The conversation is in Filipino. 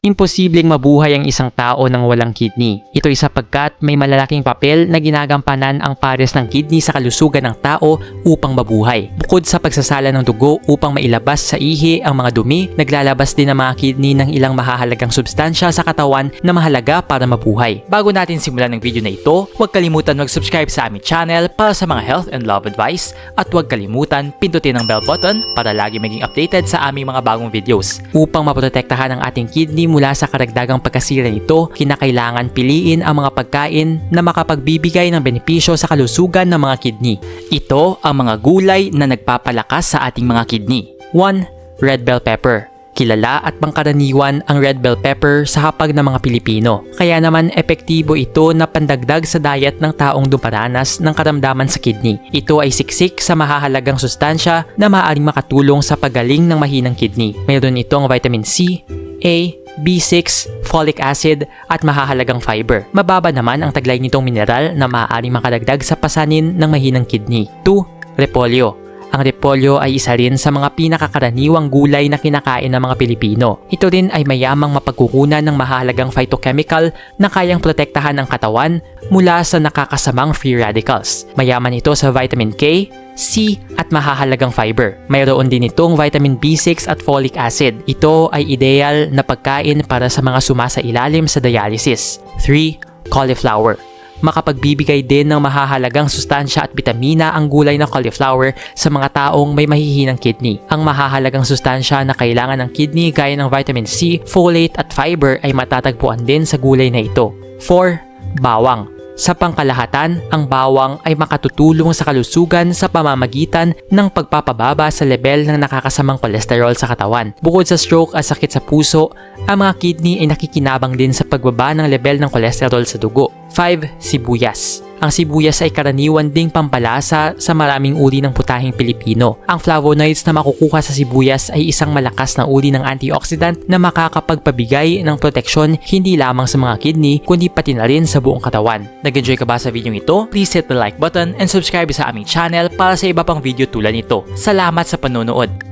Imposibleng mabuhay ang isang tao ng walang kidney. Ito ay sapagkat may malalaking papel na ginagampanan ang pares ng kidney sa kalusugan ng tao upang mabuhay. Bukod sa pagsasala ng dugo upang mailabas sa ihi ang mga dumi, naglalabas din ang mga kidney ng ilang mahahalagang substansya sa katawan na mahalaga para mabuhay. Bago natin simulan ng video na ito, huwag kalimutan mag-subscribe sa aming channel para sa mga health and love advice at huwag kalimutan pindutin ang bell button para lagi maging updated sa aming mga bagong videos. Upang maprotektahan ang ating kidney mula sa karagdagang pagkasira nito, kinakailangan piliin ang mga pagkain na makapagbibigay ng benepisyo sa kalusugan ng mga kidney. Ito ang mga gulay na nagpapalakas sa ating mga kidney. 1. Red bell pepper. Kilala at pangkaraniwan ang red bell pepper sa hapag ng mga Pilipino. Kaya naman epektibo ito na pandagdag sa diet ng taong dumaranas ng karamdaman sa kidney. Ito ay siksik sa mahahalagang sustansya na maaaring makatulong sa pagaling ng mahinang kidney. Mayroon itong vitamin C, A, B6, folic acid at mahahalagang fiber. Mababa naman ang taglay nitong mineral na maaaring makadagdag sa pasanin ng mahinang kidney. 2. Repolyo. Ang repolyo ay isa rin sa mga pinakakaraniwang gulay na kinakain ng mga Pilipino. Ito rin ay mayamang mapagkukunan ng mahalagang phytochemical na kayang protektahan ang katawan mula sa nakakasamang free radicals. Mayaman ito sa vitamin K, C at mahahalagang fiber. Mayroon din itong vitamin B6 at folic acid. Ito ay ideal na pagkain para sa mga sumasa ilalim sa dialysis. 3. Cauliflower makapagbibigay din ng mahahalagang sustansya at bitamina ang gulay ng cauliflower sa mga taong may mahihinang kidney. Ang mahahalagang sustansya na kailangan ng kidney gaya ng vitamin C, folate at fiber ay matatagpuan din sa gulay na ito. 4. Bawang sa pangkalahatan, ang bawang ay makatutulong sa kalusugan sa pamamagitan ng pagpapababa sa level ng nakakasamang kolesterol sa katawan. Bukod sa stroke at sakit sa puso, ang mga kidney ay nakikinabang din sa pagbaba ng level ng kolesterol sa dugo. 5. Sibuyas ang sibuyas ay karaniwan ding pampalasa sa maraming uri ng putahing Pilipino. Ang flavonoids na makukuha sa sibuyas ay isang malakas na uri ng antioxidant na makakapagpabigay ng proteksyon hindi lamang sa mga kidney kundi pati na rin sa buong katawan. Nag-enjoy ka ba sa video ito? Please hit the like button and subscribe sa aming channel para sa iba pang video tulad nito. Salamat sa panonood!